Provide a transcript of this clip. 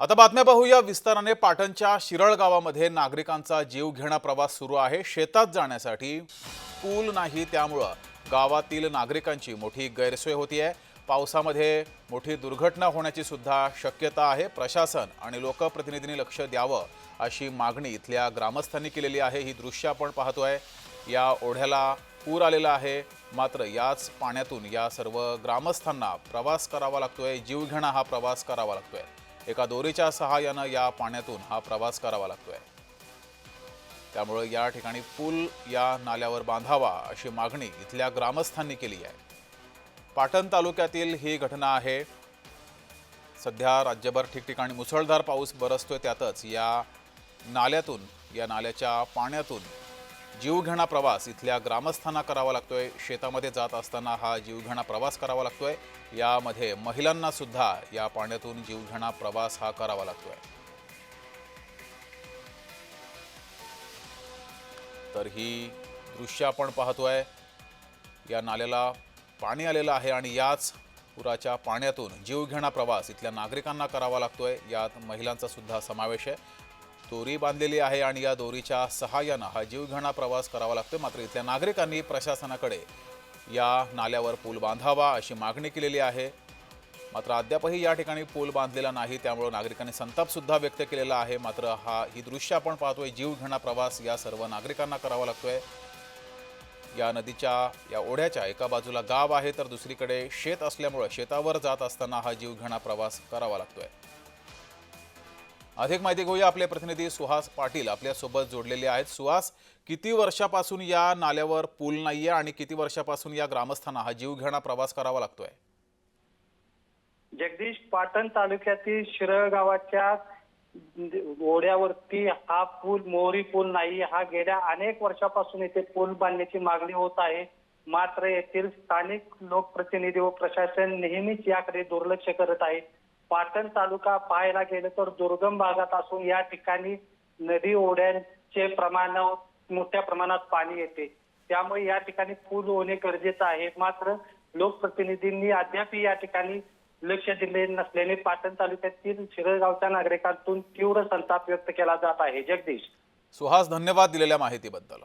आता बातम्या पाहूया. विस्ताराने पाटणच्या शिरळ गावामध्ये नागरिकांचा जीव घेणा प्रवास सुरू आहे. शेतात जाण्यासाठी पूल नाही त्यामुळं गावातील नागरिकांची मोठी गैरसोय होती आहे पावसामध्ये मोठी दुर्घटना होण्याची सुद्धा शक्यता आहे. प्रशासन आणि लोकप्रतिनिधींनी लक्ष द्यावं अशी मागणी इथल्या ग्रामस्थांनी केलेली आहे. ही दृश्य आपण पाहतोय. या ओढ्याला पूर आलेला आहे. मात्र याच पाण्यातून या सर्व ग्रामस्थांना प्रवास करावा लागतोय. जीवघेणा हा प्रवास करावा लागतोय. एका दोरीच्या सहाय्यानं या पाण्यातून हा प्रवास करावा लागतोय. त्यामुळे या ठिकाणी पूल या नाल्यावर बांधावा अशी मागणी इथल्या ग्रामस्थांनी केली आहे. पाटण तालुक्यातील ही घटना आहे. सध्या राज्यभर ठिकठिकाणी मुसळधार पाऊस बरसतोय त्यातच या नाल्यातून या नाल्याच्या पाण्यातून जीवघेणा प्रवास इथल्या ग्रामस्थांना करावा लागतोय. शेतामध्ये जात असताना हा जीवघेणा प्रवास करावा लागतोय. यामध्ये महिलांना सुद्धा या पाण्यातून जीवघेणा प्रवास हा करावा लागतोय. तर ही दृश्य आपण पाहतोय. या नाल्याला पाणी आलेलं आहे आणि याच पुराच्या पाण्यातून जीवघेणा प्रवास इथल्या नागरिकांना करावा लागतोय. यात महिलांचा सुद्धा समावेश आहे. दोरी बांधलेली आहे आणि या दोरीच्या सहाय्यानं हा जीवघेणा प्रवास करावा लागतो मात्र इथल्या नागरिकांनी प्रशासनाकडे या नाल्यावर पूल बांधावा अशी मागणी केलेली आहे. मात्र अद्यापही या ठिकाणी पूल बांधलेला नाही त्यामुळे नागरिकांनी संतापसुद्धा व्यक्त केलेला आहे. मात्र हा ही दृश्य आपण पाहतोय जीवघेणा प्रवास या सर्व नागरिकांना करावा लागतोय. या नदीच्या या ओढ्याच्या एका बाजूला गाव आहे तर दुसरीकडे शेत असल्यामुळे शेतावर जात असताना हा जीवघेणा प्रवास करावा लागतोय. अधिक माहिती घेऊया आपले प्रतिनिधी सुहास पाटील आपल्यासोबत जोडलेले आहेत. सुहास किती वर्षापासून या नाल्यावर पूल नाहीये आणि किती वर्षापासून या ग्रामस्थांना हा जीवघेणा प्रवास करावा लागतोय? जगदीश पाटण तालुक्यातील शिरळ गावाच्या ओढ्यावरती हा पूल मोहरी पूल नाही हा गेल्या अनेक वर्षापासून येथे पूल बांधण्याची मागणी होत आहे. मात्र येथील स्थानिक लोकप्रतिनिधी व प्रशासन नेहमीच याकडे दुर्लक्ष करत आहे पाटण तालुका पाहायला गेलं तर दुर्गम भागात असून या ठिकाणी नदी ओढ्यांचे प्रमाण मोठ्या प्रमाणात पाणी येते. त्यामुळे या ठिकाणी पूल होणे गरजेचं आहे. मात्र लोकप्रतिनिधींनी अद्याप या ठिकाणी लक्ष दिले नसल्याने पाटण तालुक्यातील शिरळगावच्या नागरिकांतून तीव्र संताप व्यक्त केला जात आहे. जगदीश. सुहास धन्यवाद दिलेल्या माहितीबद्दल.